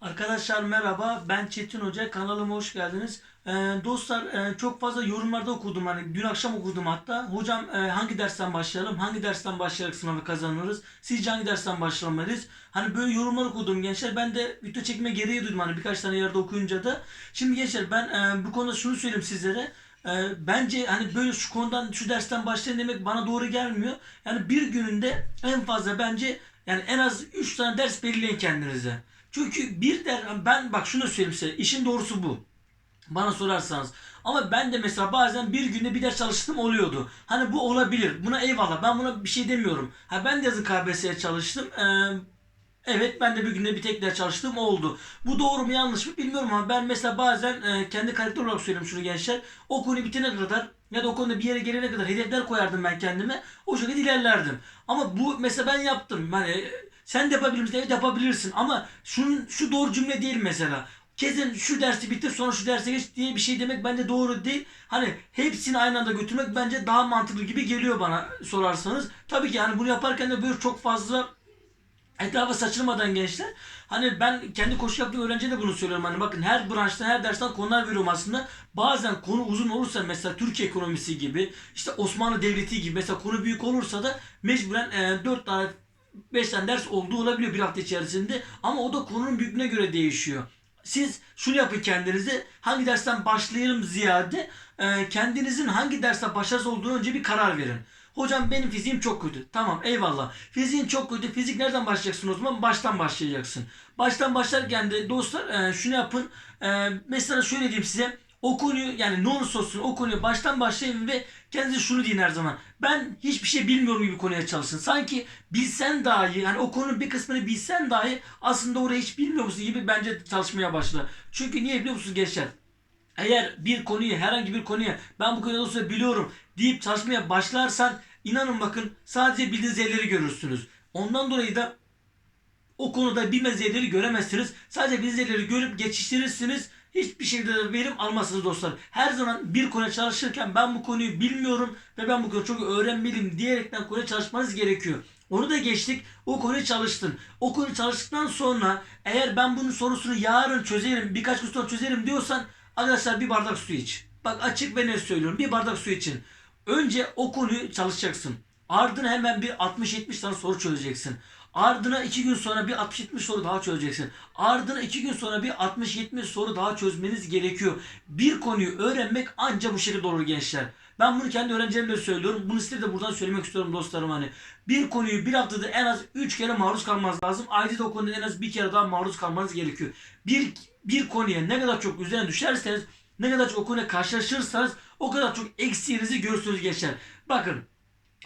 Arkadaşlar merhaba ben Çetin Hoca kanalıma hoş geldiniz. Ee, dostlar e, çok fazla yorumlarda okudum hani dün akşam okudum hatta. Hocam e, hangi dersten başlayalım? Hangi dersten başlayarak sınavı kazanırız? Sizce hangi dersten başlamalıyız? Hani böyle yorumlar okudum gençler. Ben de video çekme gereği duydum hani birkaç tane yerde okuyunca da. Şimdi gençler ben e, bu konuda şunu söyleyeyim sizlere. E, bence hani böyle şu konudan şu dersten başlayın demek bana doğru gelmiyor. Yani bir gününde en fazla bence yani en az 3 tane ders belirleyin kendinize. Çünkü bir der ben bak şunu söyleyeyim size işin doğrusu bu. Bana sorarsanız. Ama ben de mesela bazen bir günde bir ders çalıştım oluyordu. Hani bu olabilir. Buna eyvallah. Ben buna bir şey demiyorum. Ha ben de yazın KBS'ye çalıştım. Ee, evet ben de bir günde bir tek ders çalıştığım oldu. Bu doğru mu yanlış mı bilmiyorum ama ben mesela bazen e, kendi karakter olarak söylüyorum şunu gençler. O konu bitene kadar ya da o konuda bir yere gelene kadar hedefler koyardım ben kendime. O şekilde ilerlerdim. Ama bu mesela ben yaptım. Hani sen de yapabilir misin? Evet yapabilirsin. Ama şunun, şu doğru cümle değil mesela. Kesin şu dersi bitir sonra şu derse geç diye bir şey demek bence doğru değil. Hani hepsini aynı anda götürmek bence daha mantıklı gibi geliyor bana sorarsanız. Tabii ki hani bunu yaparken de böyle çok fazla etrafa saçılmadan gençler. Hani ben kendi koşu yaptığım öğrenciye de bunu söylüyorum. Hani bakın her branştan her dersten konular veriyorum aslında. Bazen konu uzun olursa mesela Türkiye ekonomisi gibi işte Osmanlı Devleti gibi mesela konu büyük olursa da mecburen e, 4 tane 5 tane ders olduğu olabiliyor bir hafta içerisinde. Ama o da konunun büyüklüğüne göre değişiyor. Siz şunu yapın kendinize hangi dersten başlayalım ziyade e, kendinizin hangi derste başarısız olduğunu önce bir karar verin. Hocam benim fiziğim çok kötü. Tamam eyvallah. Fiziğin çok kötü. Fizik nereden başlayacaksın o zaman? Baştan başlayacaksın. Baştan başlarken de dostlar e, şunu yapın. E, mesela şöyle diyeyim size. O konuyu yani ne olursa olsun o konuyu baştan başlayın ve kendinize şunu deyin her zaman. Ben hiçbir şey bilmiyorum gibi konuya çalışın. Sanki bilsen dahi hani o konunun bir kısmını bilsen dahi aslında orayı hiç bilmiyor musun gibi bence çalışmaya başla. Çünkü niye biliyor musunuz gençler? Eğer bir konuyu herhangi bir konuyu ben bu konuda olsa biliyorum deyip çalışmaya başlarsan inanın bakın sadece bildiğiniz yerleri görürsünüz. Ondan dolayı da o konuda bilmediğiniz yerleri göremezsiniz. Sadece bildiğiniz yerleri görüp geçiştirirsiniz. Hiçbir şekilde verim almazsınız dostlar. Her zaman bir konuya çalışırken ben bu konuyu bilmiyorum ve ben bu konuyu çok öğrenmeliyim diyerekten konuya çalışmanız gerekiyor. Onu da geçtik. O konuyu çalıştın. O konuyu çalıştıktan sonra eğer ben bunun sorusunu yarın çözerim, birkaç gün sonra çözerim diyorsan arkadaşlar bir bardak su iç. Bak açık ve net söylüyorum. Bir bardak su için. Önce o konuyu çalışacaksın. Ardına hemen bir 60-70 tane soru çözeceksin. Ardına 2 gün sonra bir 60-70 soru daha çözeceksin. Ardına 2 gün sonra bir 60-70 soru daha çözmeniz gerekiyor. Bir konuyu öğrenmek ancak bu şekilde olur gençler. Ben bunu kendi öğrencilerimle söylüyorum. Bunu size de buradan söylemek istiyorum dostlarım hani. Bir konuyu bir haftada en az 3 kere maruz kalmanız lazım. Ayda da o konuda en az bir kere daha maruz kalmanız gerekiyor. Bir, bir konuya ne kadar çok üzerine düşerseniz ne kadar çok o konuya karşılaşırsanız o kadar çok eksiğinizi görürsünüz gençler. Bakın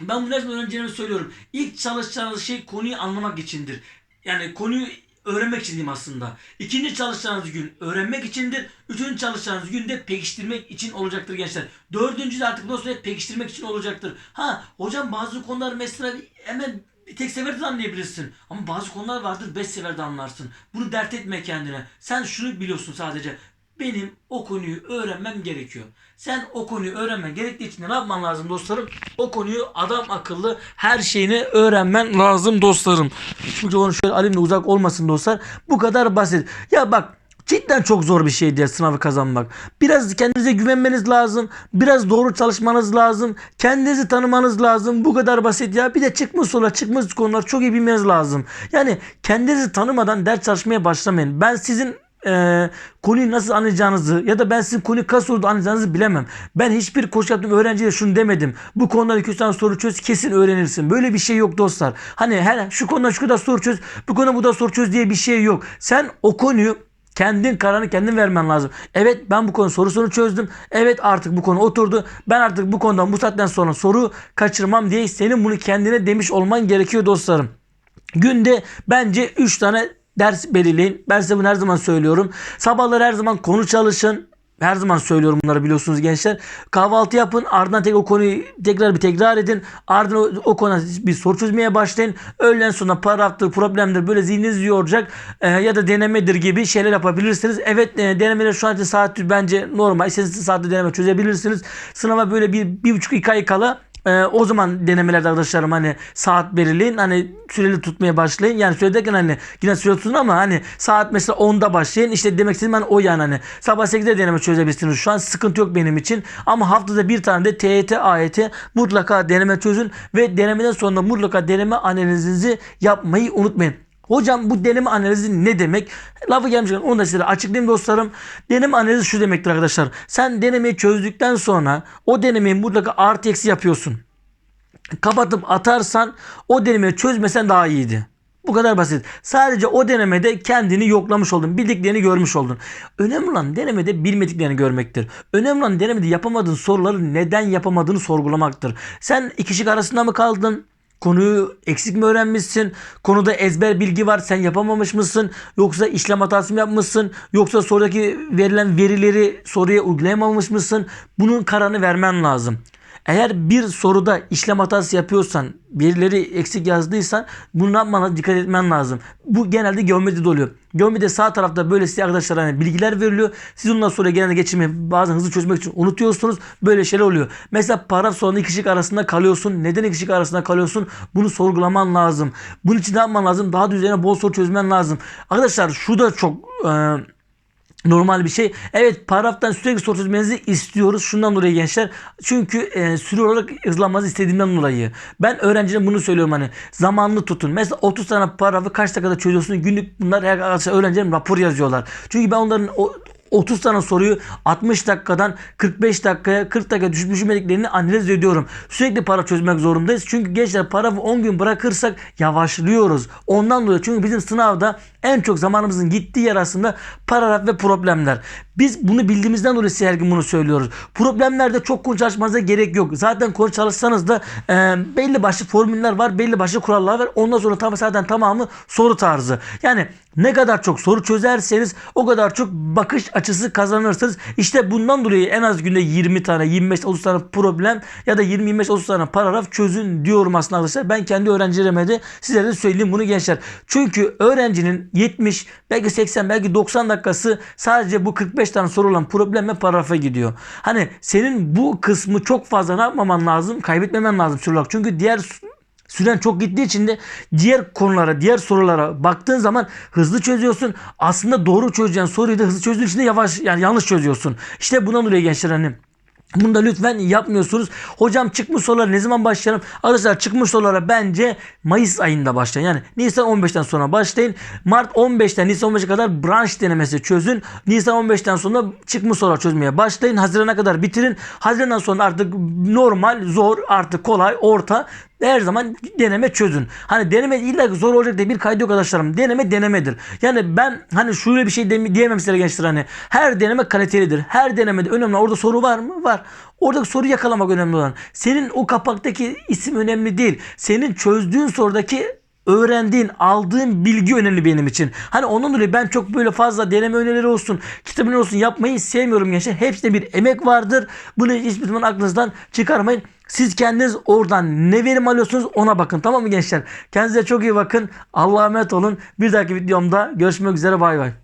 ben bunu her zaman öğrencilerime söylüyorum. İlk çalışacağınız şey konuyu anlamak içindir. Yani konuyu öğrenmek için diyeyim aslında. İkinci çalışacağınız gün öğrenmek içindir. Üçüncü çalışacağınız gün de pekiştirmek için olacaktır gençler. Dördüncü de artık hep pekiştirmek için olacaktır. Ha hocam bazı konular mesela hemen bir tek seferde de anlayabilirsin. Ama bazı konular vardır beş seferde anlarsın. Bunu dert etme kendine. Sen şunu biliyorsun sadece. Benim o konuyu öğrenmem gerekiyor. Sen o konuyu öğrenmen gerektiği için ne yapman lazım dostlarım? O konuyu adam akıllı her şeyini öğrenmen lazım dostlarım. Çünkü onu şöyle da uzak olmasın dostlar. Bu kadar basit. Ya bak Cidden çok zor bir şey diye sınavı kazanmak. Biraz kendinize güvenmeniz lazım. Biraz doğru çalışmanız lazım. Kendinizi tanımanız lazım. Bu kadar basit ya. Bir de çıkmış sorular, çıkmış konular çok iyi bilmeniz lazım. Yani kendinizi tanımadan ders çalışmaya başlamayın. Ben sizin e, konuyu nasıl anlayacağınızı ya da ben sizin konuyu kaç soruda anlayacağınızı bilemem. Ben hiçbir koşu yaptığım öğrenciye şunu demedim. Bu konuda 200 tane soru çöz kesin öğrenirsin. Böyle bir şey yok dostlar. Hani her şu konuda şu kadar soru çöz, bu konuda bu da soru çöz diye bir şey yok. Sen o konuyu Kendin kararını kendin vermen lazım. Evet ben bu konu sorusunu çözdüm. Evet artık bu konu oturdu. Ben artık bu konudan bu saatten sonra soru kaçırmam diye senin bunu kendine demiş olman gerekiyor dostlarım. Günde bence 3 tane ders belirleyin. Ben size bunu her zaman söylüyorum. Sabahları her zaman konu çalışın. Her zaman söylüyorum bunları biliyorsunuz gençler. Kahvaltı yapın. Ardından tek o konuyu tekrar bir tekrar edin. Ardından o, o konuda bir soru çözmeye başlayın. Öğleden sonra paragraftır, problemdir böyle zihninizi yoracak e, ya da denemedir gibi şeyler yapabilirsiniz. Evet e, denemeler şu an saat bence normal. İstediğiniz saatte deneme çözebilirsiniz. Sınava böyle bir, bir buçuk iki ay kala Ee, o zaman denemelerde arkadaşlarım hani saat belirleyin. Hani süreli tutmaya başlayın. Yani süre derken hani yine süre tutun ama hani saat mesela 10'da başlayın. İşte demek istediğim hani o yani hani sabah 8'de deneme çözebilirsiniz. Şu an sıkıntı yok benim için. Ama haftada bir tane de TYT, AYT mutlaka deneme çözün ve denemeden sonra mutlaka deneme analizinizi yapmayı unutmayın. Hocam bu deneme analizi ne demek? Lafı gelmişken onu da size açıklayayım dostlarım. Deneme analizi şu demektir arkadaşlar. Sen denemeyi çözdükten sonra o denemeyi mutlaka artı eksi yapıyorsun. Kapatıp atarsan o denemeyi çözmesen daha iyiydi. Bu kadar basit. Sadece o denemede kendini yoklamış oldun. Bildiklerini görmüş oldun. Önemli olan denemede bilmediklerini görmektir. Önemli olan denemede yapamadığın soruları neden yapamadığını sorgulamaktır. Sen iki şık arasında mı kaldın? Konuyu eksik mi öğrenmişsin? Konuda ezber bilgi var sen yapamamış mısın? Yoksa işlem hatası mı yapmışsın? Yoksa sorudaki verilen verileri soruya uygulayamamış mısın? Bunun kararını vermen lazım. Eğer bir soruda işlem hatası yapıyorsan, verileri eksik yazdıysan bunu yapmana dikkat etmen lazım. Bu genelde geometride oluyor. Geometride sağ tarafta böyle size arkadaşlar hani bilgiler veriliyor. Siz ondan sonra genelde geçirmeyi bazen hızlı çözmek için unutuyorsunuz. Böyle şeyler oluyor. Mesela paragraf sonunda iki şık arasında kalıyorsun. Neden iki şık arasında kalıyorsun? Bunu sorgulaman lazım. Bunun için ne yapman lazım? Daha da bol soru çözmen lazım. Arkadaşlar şu da çok... E, normal bir şey. Evet paragraftan sürekli soru çözmenizi istiyoruz. Şundan dolayı gençler. Çünkü e, süre olarak hızlanmanızı istediğimden dolayı. Ben öğrencilere bunu söylüyorum hani zamanlı tutun. Mesela 30 tane paragrafı kaç dakikada çözüyorsun? Günlük bunlar arkadaşlar öğrencilerim rapor yazıyorlar. Çünkü ben onların o 30 tane soruyu 60 dakikadan 45 dakikaya 40 dakika düşüp düşmediklerini analiz ediyorum. Sürekli para çözmek zorundayız. Çünkü gençler paragrafı 10 gün bırakırsak yavaşlıyoruz. Ondan dolayı çünkü bizim sınavda en çok zamanımızın gittiği yer aslında paragraf ve problemler. Biz bunu bildiğimizden dolayı her gün bunu söylüyoruz. Problemlerde çok konu gerek yok. Zaten konu çalışsanız da e, belli başlı formüller var, belli başlı kurallar var. Ondan sonra tam zaten tamamı soru tarzı. Yani ne kadar çok soru çözerseniz o kadar çok bakış açısı kazanırsınız. İşte bundan dolayı en az günde 20 tane, 25-30 tane problem ya da 20-25-30 tane paragraf çözün diyorum aslında arkadaşlar. Ben kendi öğrencilerime de size de söyleyeyim bunu gençler. Çünkü öğrencinin 70, belki 80, belki 90 dakikası sadece bu 45 tane soru olan problemle paragrafa gidiyor. Hani senin bu kısmı çok fazla ne yapmaman lazım? Kaybetmemen lazım süre olarak. Çünkü diğer Süren çok gittiği için de diğer konulara, diğer sorulara baktığın zaman hızlı çözüyorsun. Aslında doğru çözeceğin soruyu da hızlı çözdüğün için de yavaş yani yanlış çözüyorsun. İşte buna dolayı gençler hani bunu da lütfen yapmıyorsunuz. Hocam çıkmış sorulara ne zaman başlayalım? Arkadaşlar çıkmış sorulara bence Mayıs ayında başlayın. Yani Nisan 15'ten sonra başlayın. Mart 15'ten Nisan 15'e kadar branş denemesi çözün. Nisan 15'ten sonra çıkmış sorular çözmeye başlayın. Haziran'a kadar bitirin. Haziran'dan sonra artık normal, zor, artık kolay, orta her zaman deneme çözün. Hani deneme illa zor olacak diye bir kaydı yok arkadaşlarım. Deneme denemedir. Yani ben hani şöyle bir şey diyemem size gençler hani. Her deneme kalitelidir. Her denemede önemli. Orada soru var mı? Var. Oradaki soruyu yakalamak önemli olan. Senin o kapaktaki isim önemli değil. Senin çözdüğün sorudaki öğrendiğin, aldığın bilgi önemli benim için. Hani onun dolayı ben çok böyle fazla deneme önerileri olsun, önerileri olsun yapmayı sevmiyorum gençler. Hepsinde bir emek vardır. Bunu hiçbir zaman aklınızdan çıkarmayın. Siz kendiniz oradan ne verim alıyorsunuz ona bakın. Tamam mı gençler? Kendinize çok iyi bakın. Allah'a emanet olun. Bir dahaki videomda görüşmek üzere. Bay bay.